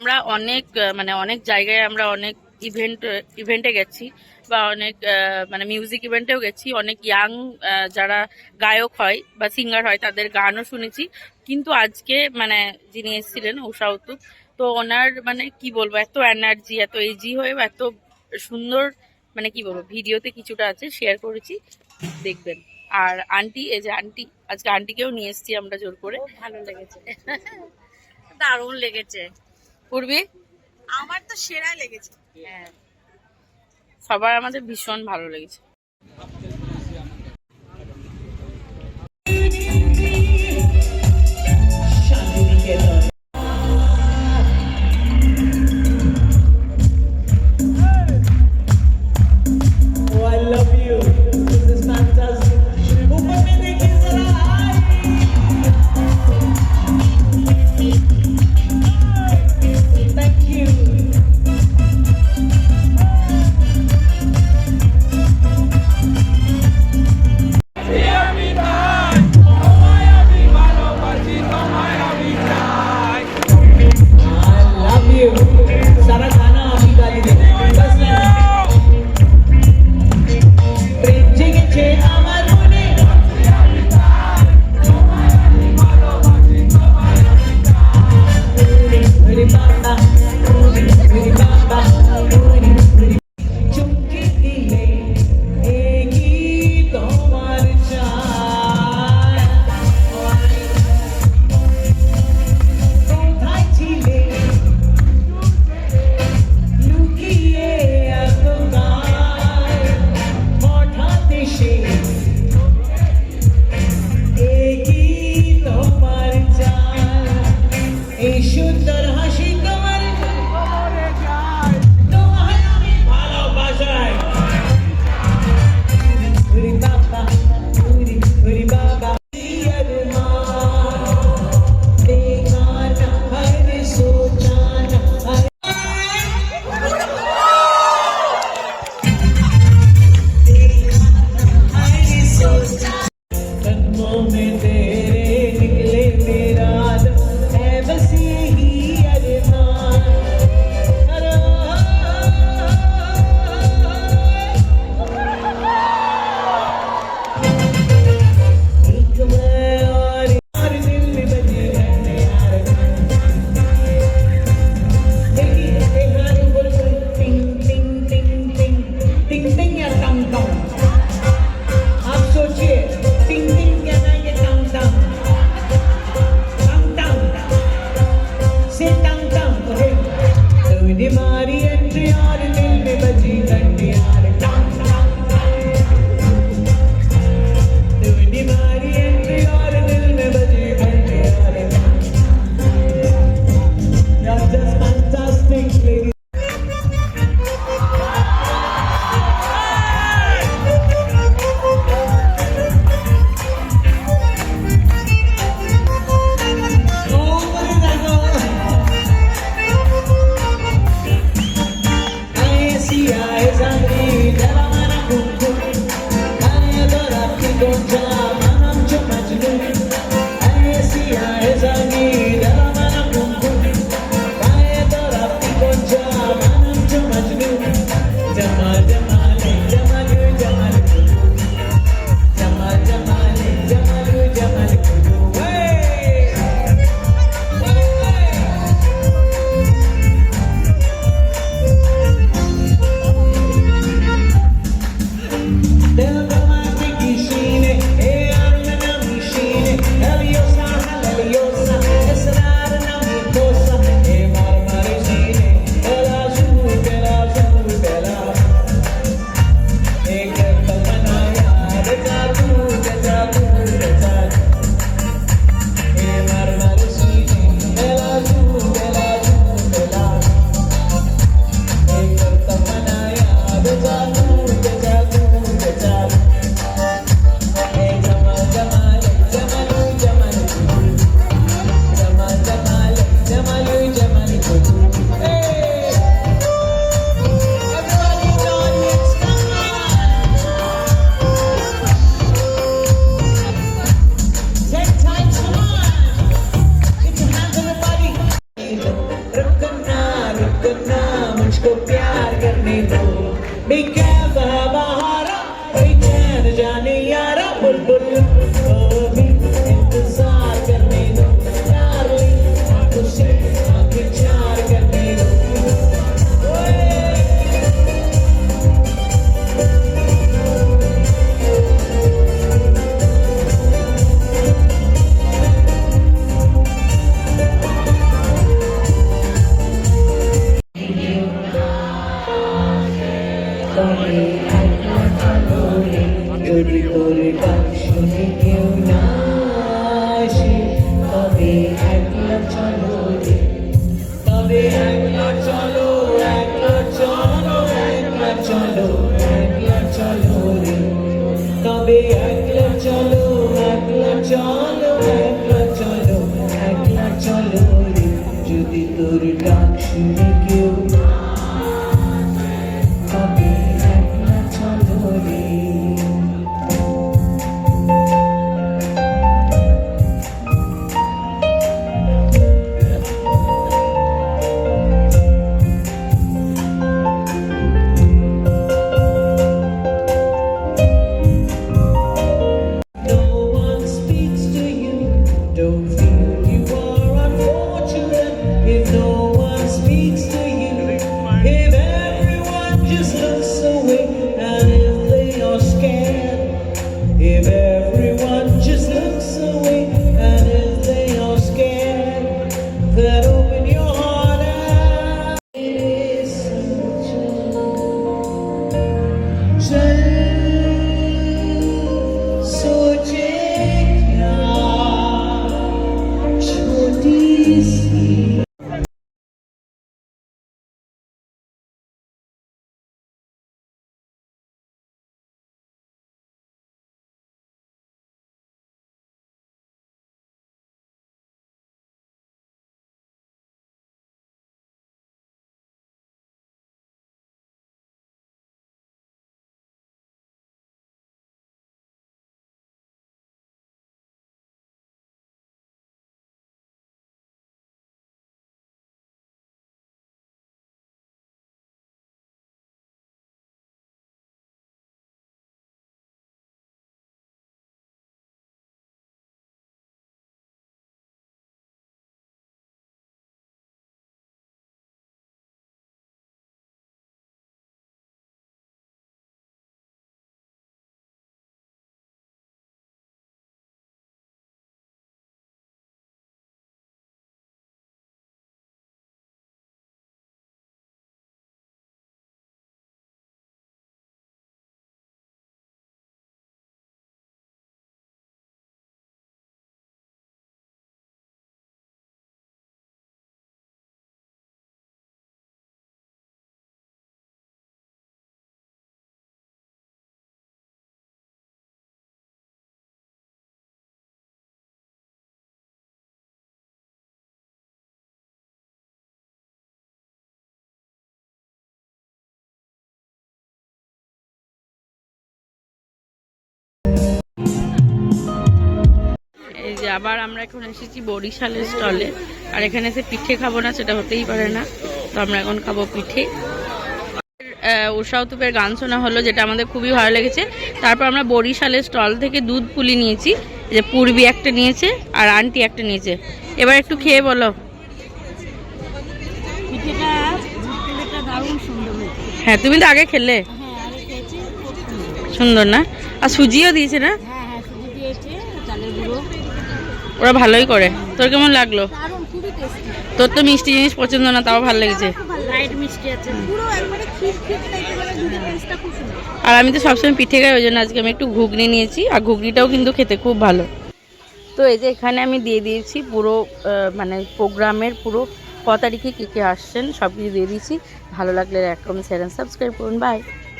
আমরা অনেক মানে অনেক জায়গায় আমরা অনেক ইভেন্ট ইভেন্টে গেছি বা অনেক মানে মিউজিক ইভেন্টেও গেছি। অনেক ইয়াং যারা গায়ক হয় বা সিঙ্গার হয় তাদের গানও শুনেছি। কিন্তু আজকে মানে যিনি এসেছিলেন উষা উতুপ তো ওনার মানে কি বলব, এত এনার্জি এত এজি হয়েও এত সুন্দর মানে কি বলব, ভিডিওতে কিছুটা আছে শেয়ার করেছি, দেখবেন। আর আন্টি এই যে আন্টি আজকে আন্টিকেও নিয়ে এসেছি আমরা জোর করে। ভালো লেগেছে। দারুণ লেগেছে। পূর্বে আমার তো সেরা লেগেছে। হ্যাঁ। সবার আমাদের ভীষণ ভালো লেগেছে। தம்பரே தோதி மாறி என்று யாரு நெல் விபஜி கண்டியா তবে একলা চলো একলা চলো একলা চলো একলা চলো যদি তোর ডাক শুনে কেউ এই যে আবার আমরা এখন এসেছি বরিশালের স্টলে। আর এখানে এসে পিঠে খাব না সেটা হতেই পারে না। তো আমরা এখন খাব পিঠে। আহ, উষা গান শোনা হলো যেটা আমাদের খুবই ভালো লেগেছে। তারপর আমরা বরিশালের স্টল থেকে দুধ পুলি নিয়েছি। যে পূর্বী একটা নিয়েছে আর আন্টি একটা নিয়েছে। এবার একটু খেয়ে বলো। হ্যাঁ তুমি তো আগে খেলে। হ্যাঁ সুন্দর সুন্দর না? আর সুজিও দিয়েছে না? ওরা ভালোই করে। তোর কেমন লাগল? দারুণ খুবই টেস্টি তোর তো মিষ্টি জিনিস পছন্দ না তাও ভালো লেগেছে। মানে আর আমি তো সবসময় পিঠে খাই ওই জন্য আজকে আমি একটু ঘুগনি নিয়েছি আর ঘুগনিটাও কিন্তু খেতে খুব ভালো। তো এই যে এখানে আমি দিয়ে দিয়েছি পুরো মানে প্রোগ্রামের পুরো ক তারিখে কী কে আসছেন সব কিছু দিয়ে দিয়েছি। ভালো লাগলে এক কমেন্ট শেয়ার সাবস্ক্রাইব করুন। বাই